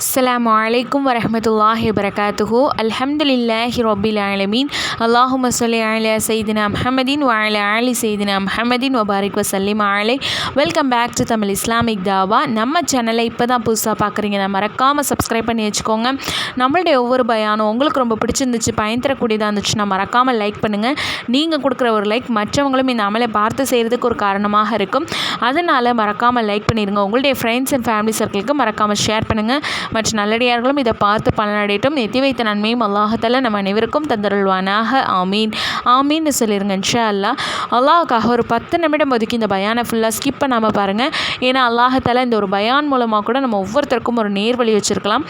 அஸ்லாம் வலைக்கம் வரமத்துல்லாஹி வரகாத்துஹோ அல்ஹம்துலில்லாஹி ரொபில் ஆலமீன் அல்லாஹும் சொல்லி அலா சைதினா அஹமதின் வாயில அலி சைதினா அஹமதின் வபாரிக் வசல்லிம் ஆலை welcome back to Tamil Islamic தாவா நம்ம சேனலை இப்போ தான் புதுசாக பார்க்குறீங்க நான் மறக்காமல் சப்ஸ்கிரைப் பண்ணி வச்சுக்கோங்க நம்மளுடைய ஒவ்வொரு பயானும் உங்களுக்கு ரொம்ப பிடிச்சிருந்துச்சு பயன் தரக்கூடியதாக இருந்துச்சுன்னா மறக்காமல் லைக் பண்ணுங்கள் நீங்கள் கொடுக்குற ஒரு லைக் மற்றவங்களும் இந்த அமலை பார்த்து செய்கிறதுக்கு ஒரு காரணமாக இருக்கும். அதனால் மறக்காமல் லைக் பண்ணிடுங்க உங்களுடைய ஃப்ரெண்ட்ஸ் அண்ட் ஃபேமிலி சர்க்கிளுக்கு மறக்காமல் ஷேர் பண்ணுங்கள் மற்ற நல்லடியார்களும் இதை பார்த்து பலனடையட்டும். எத்தி வைத்த நன்மையும் அல்லாஹத்தால நம்ம அனைவருக்கும் தந்தருள்வானாக. ஆமீன். ஆமீன்னு சொல்லிடுங்க இன்ஷா அல்லா அல்லாஹுக்காக ஒரு பத்து நிமிடம் ஒதுக்கி இந்த பயானை ஃபுல்லாக ஸ்கிப் பண்ணாமல் பாருங்கள் ஏன்னா அல்லாஹத்தால இந்த ஒரு பயான் மூலமாக கூட நம்ம ஒவ்வொருத்தருக்கும் ஒரு நேர்வழி வச்சுருக்கலாம்.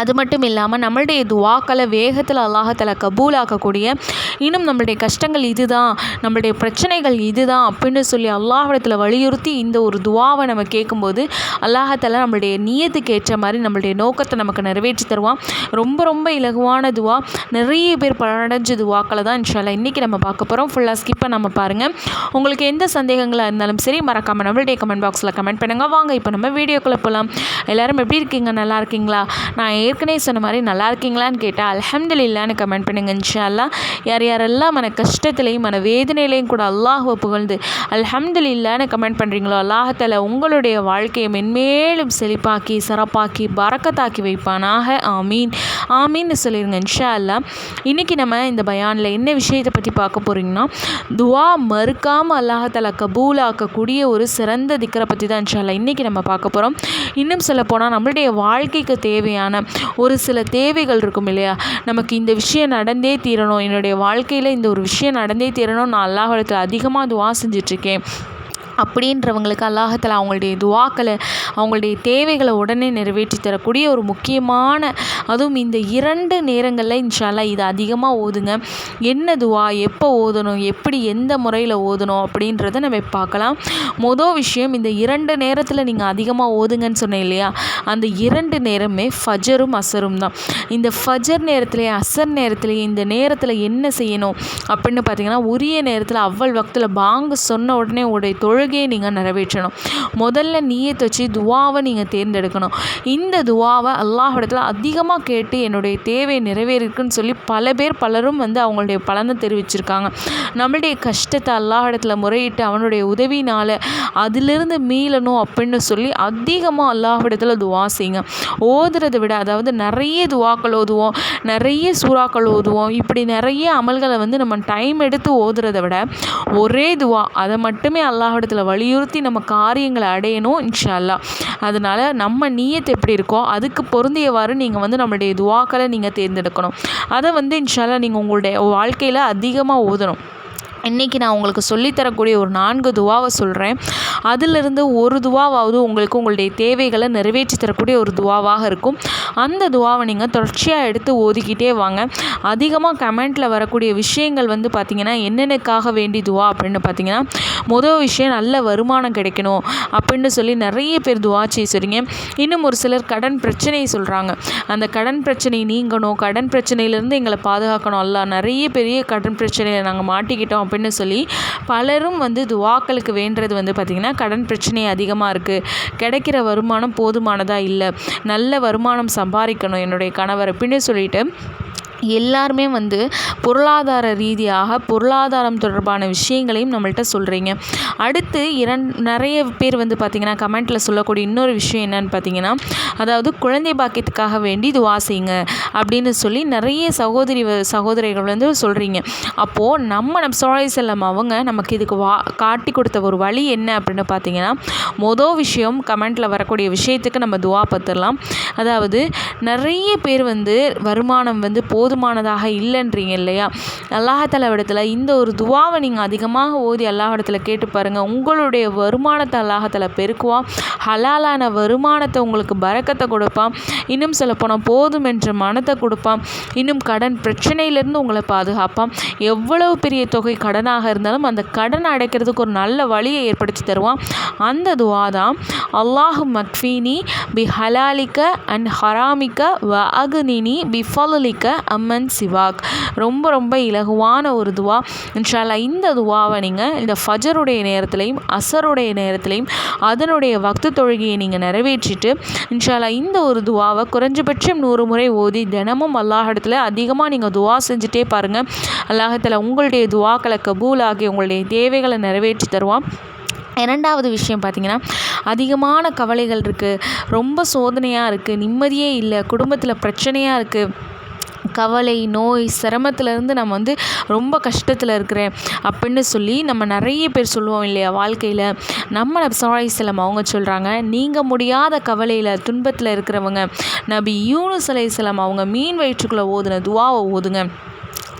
அது மட்டும் இல்லாமல் நம்மளுடைய துவாக்களை வேகத்தில் அல்லாஹத்தில் கபூலாக்கக்கூடிய இன்னும் நம்மளுடைய கஷ்டங்கள் இதுதான் நம்மளுடைய பிரச்சனைகள் இதுதான் அப்படின்னு சொல்லி அல்லாஹிடத்தில் வலியுறுத்தி இந்த ஒரு துவாவை நம்ம கேட்கும்போது அல்லாஹத்தில் நம்மளுடைய நியத்துக்கு ஏற்ற மாதிரி நம்மளுடைய நோக்கத்தை நமக்கு நிறைவேற்றி தருவான். ரொம்ப ரொம்ப இலகுவான துவா. நிறைய பேர் பலனடைஞ்ச துவாக்களை தான் இன்ஷால்லா இன்றைக்கி நம்ம பார்க்க போகிறோம் ஃபுல்லாக ஸ்கிப்பை நம்ம பாருங்கள் உங்களுக்கு எந்த சந்தேகங்களாக இருந்தாலும் சரி மறக்காமல் நம்மளுடைய கமெண்ட் பாக்ஸில் கமெண்ட் பண்ணுங்கள் வாங்க இப்போ நம்ம வீடியோக்குள்ளே போகலாம் எல்லோரும் எப்படி இருக்கீங்க? நல்லா இருக்கீங்களா? நான் ஏற்கனவே சொன்ன மாதிரி நல்லா இருக்கீங்களான்னு கேட்டால் அல்ஹம்துலில்லான்னு கமெண்ட் பண்ணுங்க இன்ஷால்லா யார் யாரெல்லாம் மன கஷ்டத்துலேயும் மன வேதனையிலையும் கூட அல்லாஹுவை புகழ்ந்து அல்ஹம்துலில்லான்னு கமெண்ட் பண்ணுறீங்களோ அல்லாஹத்தில் உங்களுடைய வாழ்க்கையை மென்மேலும் செழிப்பாக்கி சிறப்பாக்கி பறக்கத்தாக்கி வைப்பானாக. ஆமீன். ஆமீன்னு சொல்லிடுங்க இன்ஷா அல்லா இன்றைக்கி நம்ம இந்த பயானில் என்ன விஷயத்தை பற்றி பார்க்க போகிறீங்கன்னா துவா மறுக்காமல் அல்லாஹத்தில் கபூலாக்கக்கூடிய ஒரு சிறந்த திக்கரை பற்றி தான் இன்ஷா அல்லா இன்றைக்கி நம்ம பார்க்க போகிறோம் இன்னும் சொல்ல போனால் நம்மளுடைய வாழ்க்கைக்கு தேவையான ஒரு சில தேவைகள் இருக்கும் இல்லையா? நமக்கு இந்த விஷயம் நடந்தே தீரணும். என்னுடைய வாழ்க்கையில் இந்த ஒரு விஷயம் நடந்தே தீரணும் நான் அல்லாஹிடத்தில் அதிகமாக துவா செஞ்சிட்ருக்கேன். அப்படின்றவங்களுக்கு அல்லாஹத்தில் அவங்களுடைய துவாக்களை அவங்களுடைய தேவைகளை உடனே நிறைவேற்றி தரக்கூடிய ஒரு முக்கியமான அதுவும் இந்த இரண்டு நேரங்களில் இன்ஷால்லா இது அதிகமாக ஓதுங்க. என்ன துவா எப்போ ஓதணும் எப்படி எந்த முறையில் ஓதணும் அப்படின்றத நம்ம பார்க்கலாம் மொதல் விஷயம் இந்த இரண்டு நேரத்தில் நீங்கள் அதிகமாக ஓதுங்கன்னு சொன்னேன் இல்லையா? அந்த இரண்டு நேரமே ஃபஜரும் அசரும் தான். இந்த ஃபஜர் நேரத்துலேயே அசர் நேரத்துலேயே இந்த நேரத்தில் என்ன செய்யணும் அப்படின்னு பார்த்தீங்கன்னா உரிய நேரத்தில் அவ்வள் வக்தில் பாங்கு சொன்ன உடனே உடைய தொழில் தொழுகையை நீங்கள் நிறைவேற்றணும். முதல்ல நீயத்தை வச்சு துவாவை நீங்கள் தேர்ந்தெடுக்கணும். இந்த துவாவை அல்லாஹிடத்தில் அதிகமாக கேட்டு என்னுடைய தேவை நிறைவேறிருக்குன்னு சொல்லி பல பேர் பலரும் வந்து அவங்களுடைய பலனை தெரிவிச்சிருக்காங்க. நம்மளுடைய கஷ்டத்தை அல்லாஹிடத்தில் முறையிட்டு அவனுடைய உதவினால் அதிலிருந்து மீளணும் அப்படின்னு சொல்லி அதிகமாக அல்லாஹிடத்தில் துவா செய்யுங்க. ஓதுறதை விட அதாவது நிறைய துவாக்கள் ஓதுவோம் நிறைய சூறாக்கள் ஓதுவோம் இப்படி நிறைய அமல்களை வந்து நம்ம டைம் எடுத்து ஓதுறதை விட ஒரே துவா அதை மட்டுமே அல்லாஹிடத்தில் வலியுறுத்தி நம்ம காரியங்களை அடையணும் இன்ஷா அல்லா அதனால் நம்ம நீயத்து எப்படி இருக்கோ அதுக்கு பொருந்தியவாறு நீங்கள் வந்து நம்மளுடைய துவாக்களை நீங்கள் தேர்ந்தெடுக்கணும். அதை வந்து இன்ஷால்லா நீங்கள் உங்களுடைய வாழ்க்கையில் அதிகமாக ஓதணும் இன்றைக்கி நான் உங்களுக்கு சொல்லித்தரக்கூடிய ஒரு நான்கு துவாவை சொல்கிறேன் அதிலிருந்து ஒரு துவாவாவது உங்களுக்கு உங்களுடைய தேவைகளை நிறைவேற்றி தரக்கூடிய ஒரு துவாவாக இருக்கும். அந்த துவாவை நீங்கள் தொடர்ச்சியாக எடுத்து ஓதிக்கிட்டே வாங்க. அதிகமாக கமெண்ட்டில் வரக்கூடிய விஷயங்கள் வந்து பார்த்திங்கன்னா என்னென்னக்காக வேண்டி துவா அப்படின்னு பார்த்தீங்கன்னா முதல் விஷயம் நல்ல வருமானம் கிடைக்கணும் அப்படின்னு சொல்லி நிறைய பேர் துவா செய்ய இன்னும் ஒரு சிலர் கடன் பிரச்சனையை சொல்கிறாங்க அந்த கடன் பிரச்சனை நீங்கணும். கடன் பிரச்சனையிலேருந்து எங்களை பாதுகாக்கணும். அல்ல நிறைய பெரிய கடன் பிரச்சனையில் நாங்கள் மாட்டிக்கிட்டோம் அப்படின்னு சொல்லி பலரும் வந்து துவாக்களுக்கு வேண்டுறது வந்து பார்த்திங்கன்னா கடன் பிரச்சனை அதிகமாக இருக்குது கிடைக்கிற வருமானம் போதுமானதாக இல்லை. நல்ல வருமானம் சம்பாதிக்கணும் என்னுடைய கணவர் அப்படின்னு சொல்லிட்டு எல்லாருமே வந்து பொருளாதார ரீதியாக பொருளாதாரம் தொடர்பான விஷயங்களையும் நம்மள்கிட்ட சொல்கிறீங்க அடுத்து இரண் நிறைய பேர் வந்து பார்த்திங்கன்னா கமெண்ட்டில் சொல்லக்கூடிய இன்னொரு விஷயம் என்னன்னு பார்த்தீங்கன்னா அதாவது குழந்தை பாக்கியத்துக்காக வேண்டி இது வாசிங்க அப்படின்னு சொல்லி நிறைய சகோதரி சகோதரிகள் வந்து சொல்கிறீங்க அப்போது நம்ம நம்ம சோழ செல்லம் அவங்க நமக்கு இதுக்கு வா காட்டி கொடுத்த ஒரு வழி என்ன அப்படின்னு பார்த்தீங்கன்னா மொதல் விஷயம் கமெண்ட்டில் வரக்கூடிய விஷயத்துக்கு நம்ம துவா பத்துடலாம் அதாவது நிறைய பேர் வந்து வருமானம் வந்து போ போதுமானதாக இல்லைன்றீங்க இல்லையா? அல்லாஹால இடத்துல இந்த ஒரு துவாவை நீங்கள் அதிகமாக ஓதி அல்லாஹிடத்தில் கேட்டு பாருங்கள் உங்களுடைய வருமானத்தை அல்லாஹத்தில் பெருக்குவான். ஹலாலான வருமானத்தை உங்களுக்கு பறக்கத்தை கொடுப்பான். இன்னும் சொல்லப்போனால் போதும் என்ற மனத்தை கொடுப்பான். இன்னும் கடன் பிரச்சனையிலேருந்து உங்களை பாதுகாப்பான். எவ்வளவு பெரிய தொகை கடனாக இருந்தாலும் அந்த கடன் அடைக்கிறதுக்கு ஒரு நல்ல வழியை ஏற்படுத்தி தருவான். அந்த துவா தான் அல்லாஹு மக்ஃபீனி பி ஹலாலிக்க அண்ட் ஹராமிக்க வ அகுனினி பி ஃபலிக்க அம்மன் சிவாக். ரொம்ப ரொம்ப இலகுவான ஒரு துவா. இன்ஷால்லா இந்த துவாவை நீங்கள் இந்த ஃபஜருடைய நேரத்துலையும் அசருடைய நேரத்துலையும் அதனுடைய வக்து தொழுகையை நீங்கள் நிறைவேற்றிட்டு இன்ஷால்லா இந்த ஒரு துவாவை குறைஞ்சபட்சம் நூறு முறை ஓதி தினமும் அல்லாஹிடத்தில் அதிகமாக நீங்கள் துவா செஞ்சுட்டே பாருங்கள் அல்லாஹத்தில் உங்களுடைய துவாக்களை கபூலாகி உங்களுடைய தேவைகளை நிறைவேற்றி தருவான். இரண்டாவது விஷயம் பார்த்திங்கன்னா அதிகமான கவலைகள் இருக்குது ரொம்ப சோதனையாக இருக்குது நிம்மதியே இல்லை. குடும்பத்தில் பிரச்சனையாக இருக்குது கவலை நோய் சிரமத்துலேருந்து நம்ம வந்து ரொம்ப கஷ்டத்தில் இருக்கிறேன் அப்படின்னு சொல்லி நம்ம நிறைய பேர் சொல்லுவோம் இல்லையா வாழ்க்கையில். நம்ம நப்சாயிசலம் அவங்க சொல்கிறாங்க நீங்கள் முடியாத கவலையில் துன்பத்தில் இருக்கிறவங்க. நபி யூனுஸ் அலைசலம் அவங்க மீன் வயிற்றுக்குள்ளே ஓதுன துவாவை ஓதுங்க.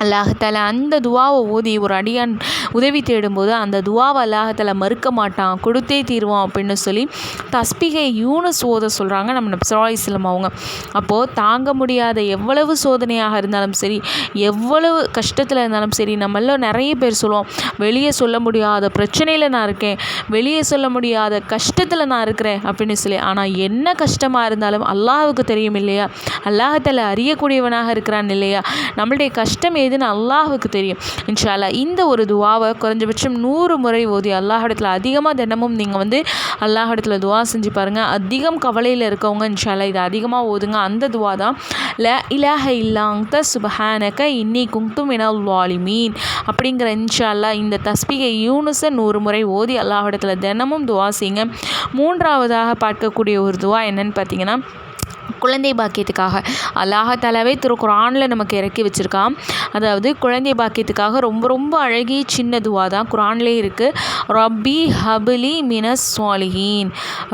அல்லாஹால அந்த துவாவை ஓதி ஒரு அடியான் உதவி தேடும்போது அந்த துவாவை அல்லாஹால மறுக்க மாட்டான் கொடுத்தே தீருவான் அப்படின்னு சொல்லி தஸ்பிகை யூனஸ் ஓத சொல்கிறாங்க நம்ம நப்சராயிஸ்லம் அவங்க. அப்போது தாங்க முடியாத எவ்வளவு சோதனையாக இருந்தாலும் சரி எவ்வளவு கஷ்டத்தில் இருந்தாலும் சரி நம்மள நிறைய பேர் சொல்லுவோம் வெளியே சொல்ல முடியாத பிரச்சனையில் நான் இருக்கேன் வெளியே சொல்ல முடியாத கஷ்டத்தில் நான் இருக்கிறேன் அப்படின்னு சொல்லி. ஆனால் என்ன கஷ்டமாக இருந்தாலும் அல்லாஹுக்கு தெரியும் இல்லையா? அல்லாஹத்தில் அறியக்கூடியவனாக இருக்கிறான் இல்லையா? நம்மளுடைய கஷ்டம் இதுன்னு அல்லாஹுக்கு தெரியும். இன்ஷால்லா இந்த ஒரு துவாவை குறைஞ்சபட்சம் நூறு முறை ஓதி அல்லாஹிடத்தில் அதிகமாக தினமும் நீங்கள் வந்து அல்லாஹிடத்தில் துவா செஞ்சு பாருங்கள் அதிகம் கவலையில் இருக்கவங்க இன்ஷால்லா இதை அதிகமாக ஓதுங்க. அந்த துவா தான் ல இலாஹ இல்லாங்க சுபஹானக இன்னி குங்தும் என வாலிமீன் அப்படிங்கிற இன்ஷால்லா இந்த தஸ்பிகை யூனுஸை நூறு முறை ஓதி அல்லாஹிடத்தில் தினமும் துவா செய்யுங்க. மூன்றாவதாக பார்க்கக்கூடிய ஒரு துவா என்னன்னு பார்த்தீங்கன்னா குழந்தை பாக்கியத்துக்காக. அல்லாஹாலாவே குரானில் நமக்கு இறக்கி வச்சுருக்கான். அதாவது குழந்தை பாக்கியத்துக்காக ரொம்ப ரொம்ப அழகிய சின்ன துவா தான் குரான்லேயே இருக்குது ரப்பி ஹபுலி மினஸ் சுவாலிஹீன்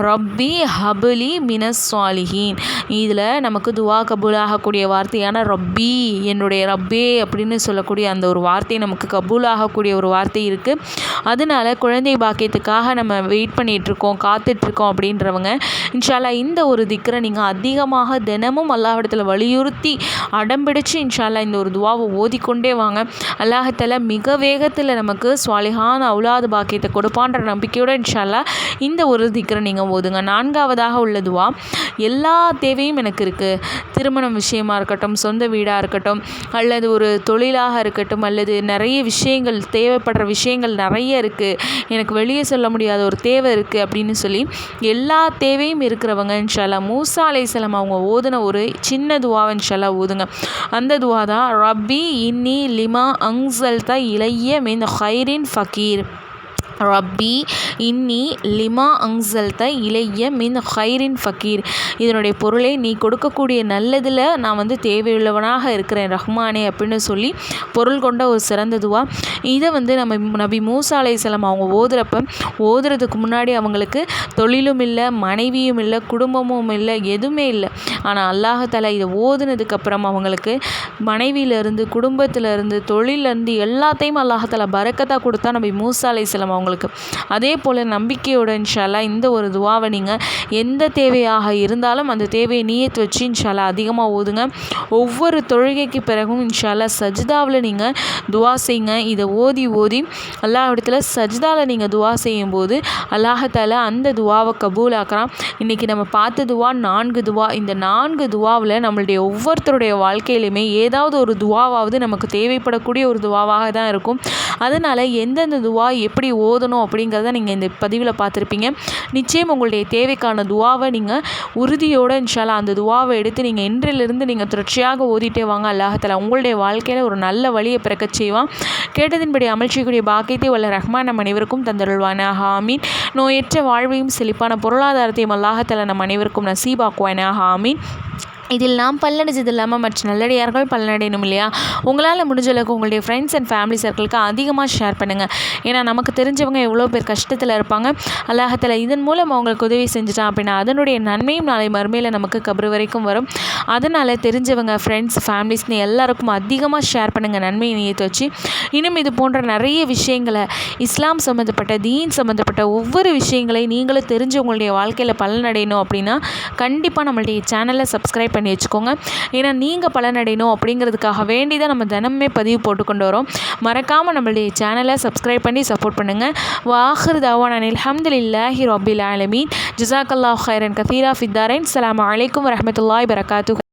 ரப்பி ஹபுலி மினஸ் சுவாலிஹீன் இதில் நமக்கு துவா கபூல் ஆகக்கூடிய வார்த்தையான ரப்பி என்னுடைய ரப்பே அப்படின்னு சொல்லக்கூடிய அந்த ஒரு வார்த்தை நமக்கு கபூல் ஆகக்கூடிய ஒரு வார்த்தை இருக்குது அதனால குழந்தை பாக்கியத்துக்காக நம்ம வெயிட் பண்ணிகிட்ருக்கோம் காத்துட்ருக்கோம் அப்படின்றவங்க இன்ஷால்லா இந்த ஒரு திக்கரை நீங்கள் அதிகமாக தினமும் அல்லாஹிடத்தில் வலியுறுத்தி அடம்பிடிச்சு இன்ஷால்லா இந்த ஒரு துவாவை ஓதிக்கொண்டே வாங்க. அல்லாஹத்தில் மிக வேகத்தில் நமக்கு சுவாலிகான அவுலாது பாக்கியத்தை கொடுப்பான்ற நம்பிக்கையோடு இன்ஷால்லா இந்த ஒரு திக்கரை நீங்கள் ஓதுங்க. நான்காவதாக உள்ள துவா எல்லா தேவையும் எனக்கு இருக்குது திருமணம் விஷயமாக இருக்கட்டும் சொந்த வீடாக இருக்கட்டும் அல்லது ஒரு தொழிலாக இருக்கட்டும் அல்லது நிறைய விஷயங்கள் தேவைப்படுற விஷயங்கள் நிறைய இருக்குது எனக்கு வெளியே சொல்ல முடியாத ஒரு தேவை இருக்குது அப்படின்னு சொல்லி எல்லா தேவையும் இருக்கிறவங்க இன்ஷால்லா மூசா அலைசலம் அவங்க ஓதுன ஒரு சின்ன துவாவை இன்ஷால்லா ஓதுங்க அந்த துவா தான் ரப்பி இன்னி லிமா அங்சல்தா இளைய மின் ஹைரின் ஃபக்கீர் ரப்பி இன்னி லிமா அங்சல்த இளைய மின் ஹைரின் ஃபக்கீர் இதனுடைய பொருளை நீ கொடுக்கக்கூடிய நல்லதில் நான் வந்து தேவையுள்ளவனாக இருக்கிறேன் ரஹ்மானே அப்படின்னு சொல்லி பொருள் கொண்ட ஒரு சிறந்ததுவா? இதை வந்து நம்ம நபி மூசா அலைசலம் அவங்க ஓதுறப்ப ஓதுறதுக்கு முன்னாடி அவங்களுக்கு தொழிலும் இல்லை மனைவியும் இல்லை குடும்பமும் இல்லை எதுவுமே இல்லை. ஆனால் அல்லாஹால இதை ஓதுனதுக்கப்புறம் அவங்களுக்கு மனைவியிலேருந்து குடும்பத்திலேருந்து தொழிலேருந்து எல்லாத்தையும் அல்லாஹால பறக்கத்தாக கொடுத்தா நபி மூசா அலைசலம் அவங்களுக்கு. அதே போல் நம்பிக்கையோட இன்ஷால்லா இந்த ஒரு துவாவை நீங்கள் எந்த தேவையாக இருந்தாலும் அந்த தேவையை நீயத்து வச்சு இன்ஷால்லா அதிகமாக ஓதுங்க. ஒவ்வொரு தொழுகைக்கு பிறகும் இன்ஷால்லா சஜிதாவில் நீங்கள் துவா செய்யுங்க இதை ஓதி ஓதி அல்லாஹிடத்தில் சஜிதாவில் நீங்கள் துவா செய்யும்போது அல்லாஹால அந்த துவாவை கபூலாக்குறான். இன்றைக்கி நம்ம பார்த்த துவா நான்கு துவா. இந்த நான்கு துவாவில் நம்மளுடைய ஒவ்வொருத்தருடைய வாழ்க்கையிலுமே ஏதாவது ஒரு துவாவாவது நமக்கு தேவைப்படக்கூடிய ஒரு துவாவாக தான் இருக்கும். அதனால் எந்தெந்த துவா எப்படி ஓதணும் அப்படிங்கிறத நீங்கள் இந்த பதிவில் பார்த்துருப்பீங்க. நிச்சயம் உங்களுடைய தேவைக்கான துவாவை நீங்கள் உறுதியோடு இன்ஷாலா அந்த துவாவை எடுத்து நீங்கள் இன்றிலிருந்து நீங்கள் தொடர்ச்சியாக ஓதிட்டே வாங்க. அல்லாஹத்தில் உங்களுடைய வாழ்க்கையில் ஒரு நல்ல வழியை பிறக்க செய்வான். கேட்டதின்படி அமல்ச்சிக்கூடிய பாக்கியத்தை உள்ள ரஹ்மான் நம் அனைவருக்கும் தந்தருள்வான ஹாமீன் நோயற்ற வாழ்வையும் செழிப்பான பொருளாதாரத்தையும் அல்லாஹத்தில் நம் அனைவருக்கும் நசீபாக்குவான ஹாமீன் இதில் நாம் பல்லடைஞ்சது இல்லாமல் மற்ற நல்லடியார்கள் பலனடையணும் இல்லையா? உங்களால் முடிஞ்ச அளவுக்கு உங்களுடைய ஃப்ரெண்ட்ஸ் அண்ட் ஃபேமிலி சர்க்கிளுக்கு அதிகமாக ஷேர் பண்ணுங்கள் ஏன்னா நமக்கு தெரிஞ்சவங்க எவ்வளோ பேர் கஷ்டத்தில் இருப்பாங்க. அல்லாஹத்தில் இதன் மூலம் அவங்களுக்கு உதவி செஞ்சுட்டான் அப்படின்னா அதனுடைய நன்மையும் நாளை மறுமையில் நமக்கு கபரு வரைக்கும் வரும். அதனால் தெரிஞ்சவங்க ஃப்ரெண்ட்ஸ் ஃபேமிலிஸ்னு எல்லாருக்கும் அதிகமாக ஷேர் பண்ணுங்கள் நன்மையை நியத்து வச்சு இன்னும் இது போன்ற நிறைய விஷயங்களை இஸ்லாம் சம்மந்தப்பட்ட தீன் சம்மந்தப்பட்ட ஒவ்வொரு விஷயங்களையும் நீங்களும் தெரிஞ்சு உங்களுடைய வாழ்க்கையில் பலனடையணும் அப்படின்னா கண்டிப்பாக நம்மளுடைய சேனலை சப்ஸ்கிரைப் பண்ணி வச்சுக்கோங்க. ஏன்னா நீங்கள் பலனடையணும் அப்படிங்கிறதுக்காக வேண்டி தான் நம்ம தினமே பதிவு போட்டு கொண்டு வரோம். மறக்காமல் நம்மளுடைய சேனலை சப்ஸ்கிரைப் பண்ணி சப்போர்ட் பண்ணுங்கள் வாஹர் தவான் அலமதுல்லாஹி ரபில் ஆலமீன். அல்லாஹ் ஹைரன் கஃபீரா ஃபித்தாரன் அலாம் வலைக்கம் வரமத்துல்லாய் வரகாத்து